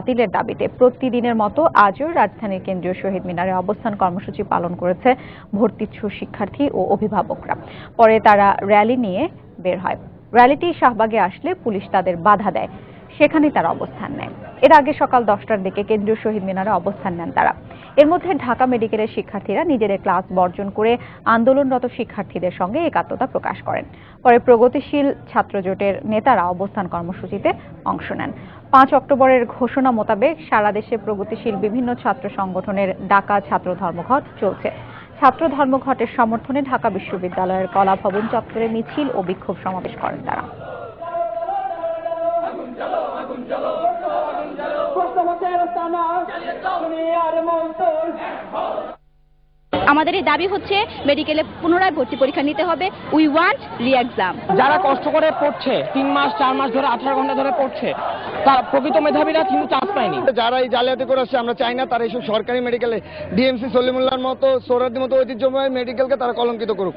বাতিলের দাবিতে প্রতিদিনের মতো আজও রাজধানীর কেন্দ্রীয় শহীদ মিনারে অবস্থান কর্মসূচি পালন করেছে ভর্তিচ্ছু শিক্ষার্থী ও অভিভাবকরা। পরে তারা র্যালি নিয়ে বের হয়। র্যালিটি শাহবাগে আসলে পুলিশ তাদের বাধা দেয়। সেখানে তারা অবস্থান নেয়। এর আগে সকাল দশটার দিকে কেন্দ্রীয় শহীদ মিনারে অবস্থান নেন তারা। এর মধ্যে ঢাকা মেডিকেলের শিক্ষার্থীরা নিজেদের ক্লাস বর্জন করে আন্দোলনরত শিক্ষার্থীদের সঙ্গে একাত্মতা প্রকাশ করেন। পরে প্রগতিশীল ছাত্র জোটের নেতারা অবস্থান কর্মসূচিতে অংশ নেন। পাঁচ অক্টোবরের ঘোষণা মোতাবেক সারা দেশে প্রগতিশীল বিভিন্ন ছাত্র সংগঠনের ডাকা ছাত্র ধর্মঘট চলছে। ছাত্র ধর্মঘটের সমর্থনে ঢাকা বিশ্ববিদ্যালয়ের কলা ভবন চত্বরে মিছিল ও বিক্ষোভ সমাবেশ করেন তারা। প্রশ্নপত্রের টানা দুনিয়ার মন্তর আমাদের এই দাবি হচ্ছে মেডিকেলে পুনরায় ভর্তি পরীক্ষা নিতে হবে। উই ওয়ান্ট রি এক্সাম যারা কষ্ট করে পড়ছে তিন মাস চার মাস ধরে আঠারো ঘণ্টা ধরে পড়ছে তারা প্রকৃত মেধাবীরা কিন্তু চান্স পায়নি যারা এই জালিয়াতি করে আসছে আমরা চাই না তারা এইসব সরকারি মেডিকেলে ডিএমসি সলিমুল্লাহর মতো সৌরাদ্দির মতো ঐতিহ্যময় মেডিকেলকে তারা কলঙ্কিত করুক।